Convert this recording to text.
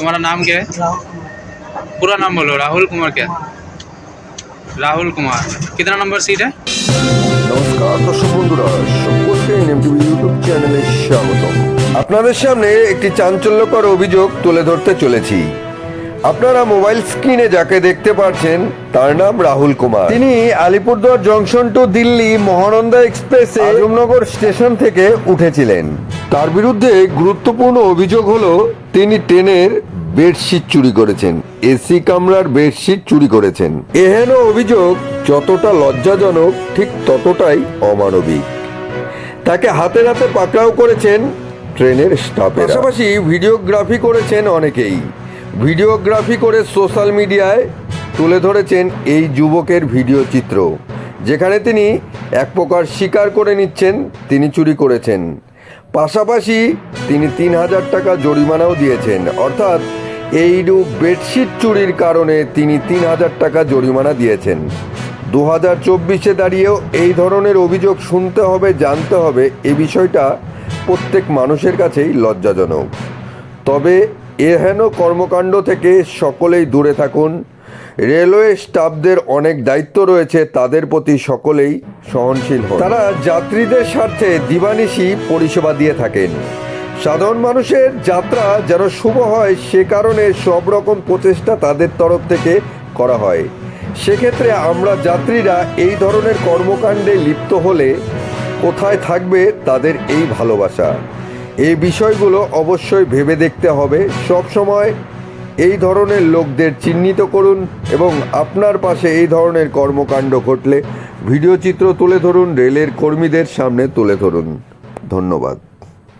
तुम्हारा नाम क्या है पूरा नाम बोलो राहुल कुमार क्या राहुल कुमार कितना नंबर सीट है নমস্কার দর্শক বন্ধুরা সকলকে এনএম টিভি ইউটিউব চ্যানেলে স্বাগত আপনাদের সামনে একটি চাঞ্চল্যকর অভিযোগ তুলে ধরতে চলেছি আপনারা মোবাইল স্ক্রিনে যাকে দেখতে পাচ্ছেন তার নাম রাহুল কুমার তিনি আলিপুরদুয়ার জংশন টু দিল্লি মহানন্দা এক্সপ্রেসে আজমনগর স্টেশন থেকে উঠেছিলেন তার বিরুদ্ধে গুরুত্বপূর্ণ অভিযোগ হলো তিনি ট্রেনের বেডশিট চুরি করেছেন, এসি কামরার বেডশিট চুরি করেছেন। এহেন অভিযোগ যতটা লজ্জাজনক, ঠিক ততটাই অমানবিক। তাকে হাতে হাতে পাকড়াও করেছেন ট্রেনের স্টাফের। পাশাপাশি ভিডিওগ্রাফি করেছেন অনেকেই। ভিডিওগ্রাফি করে সোশ্যাল মিডিয়ায় তুলে ধরেছেন এই যুবকের ভিডিও চিত্র। যেখানে তিনি এক প্রকার স্বীকার করে নিচ্ছেন, তিনি চুরি করেছেন। পাশাপাশি তিনি তিন হাজার টাকা জরিমানাও দিয়েছেন। অর্থাৎ এইরূপ বেডশিট চুরির কারণে তিনি তিন হাজার টাকা জরিমানা দিয়েছেন। দু হাজার চব্বিশে দাঁড়িয়েও এই ধরনের অভিযোগ শুনতে হবে, জানতে হবে, এ বিষয়টা প্রত্যেক মানুষের কাছেই লজ্জাজনক। তবে এহেন কর্মকাণ্ড থেকে সকলেই দূরে থাকুন। রেলওয়ে স্টাফদের অনেক দায়িত্ব রয়েছে, তাদের প্রতি সকলেই সহনশীল হন। তারা যাত্রীদের স্বার্থে দিবানিশি পরিষেবা দিয়ে থাকেন। সাধারণ মানুষের যাত্রা যেন শুভ হয়, সে কারণে সব রকম প্রচেষ্টা তাদের তরফ থেকে করা হয়। সেক্ষেত্রে আমরা যাত্রীরা এই ধরনের কর্মকাণ্ডে লিপ্ত হলে কোথায় থাকবে তাদের এই ভালোবাসা? এই বিষয়গুলো অবশ্যই ভেবে দেখতে হবে। সব সময় এই ধরনের লোকদের চিহ্নিত করুন এবং আপনার পাশে এই ধরনের কর্মকাণ্ড ঘটলে ভিডিও চিত্র তুলে ধরুন, রেলের কর্মীদের সামনে তুলে ধরুন। ধন্যবাদ।